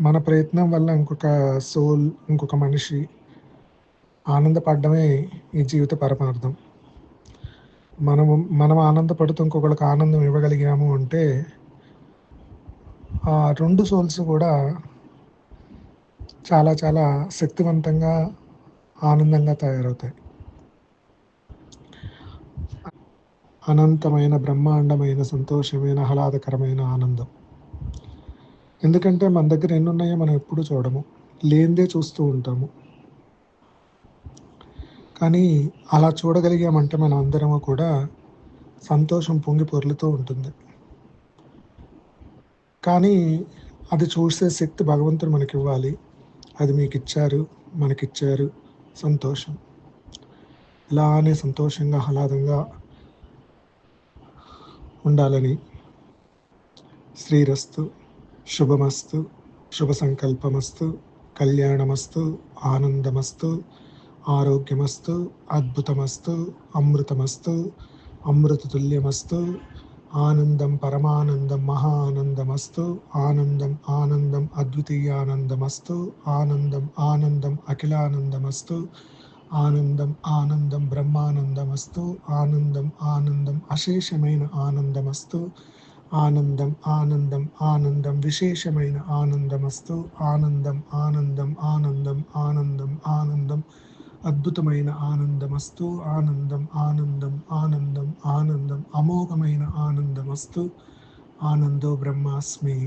మన ప్రయత్నం వల్ల ఇంకొక సోల్ ఇంకొక మనిషి ఆనందపడడమే ఈ జీవిత పరమార్థం. మనము మనం ఆనందపడుతూ ఇంకొకరికి ఆనందం ఇవ్వగలిగాము అంటే ఆ రెండు సోల్స్ కూడా చాలా చాలా శక్తివంతంగా ఆనందంగా తయారవుతాయి. అనంతమైన బ్రహ్మాండమైన సంతోషమైన ఆహ్లాదకరమైన ఆనందం. ఎందుకంటే మన దగ్గర ఎన్ని ఉన్నాయో మనం ఎప్పుడు చూడము. లేనిదే చూస్తూ ఉంటాము. కానీ అలా చూడగలిగామంటే మనం అందరము కూడా సంతోషం పొంగి పొర్లుతూ ఉంటుంది. కానీ అది చూసే శక్తి భగవంతుడు మనకి ఇవ్వాలి అది మీకు ఇచ్చారు మనకిచ్చారు సంతోషం. ఇలానే సంతోషంగా ఆహ్లాదంగా ఉండాలని శ్రీరస్తు శుభమస్తు శుభ సంకల్పమస్తు కళ్యాణమస్తు ఆనందమస్తు ఆరోగ్యమస్తు అద్భుతమస్తు అమృతమస్తు అమృతతుల్యమస్తు ఆనందం పరమానందం మహానందమస్తు ఆనందం ఆనందం అద్వితీయానందమస్తు ఆనందం ఆనందం అఖిలానందమస్తు ఆనందం ఆనందం బ్రహ్మానందమస్తు ఆనందం ఆనందం అశేషమైన ఆనందమస్తు ఆనందం ఆనందం ఆనందం విశేషమైన ఆనందమస్తు ఆనందం ఆనందం ఆనందం ఆనందం ఆనందం అద్భుతమైన ఆనందమస్తు ఆనందం ఆనందం ఆనందం ఆనందం అమోఘమైన ఆనందమస్తు ఆనందో బ్రహ్మాస్మి.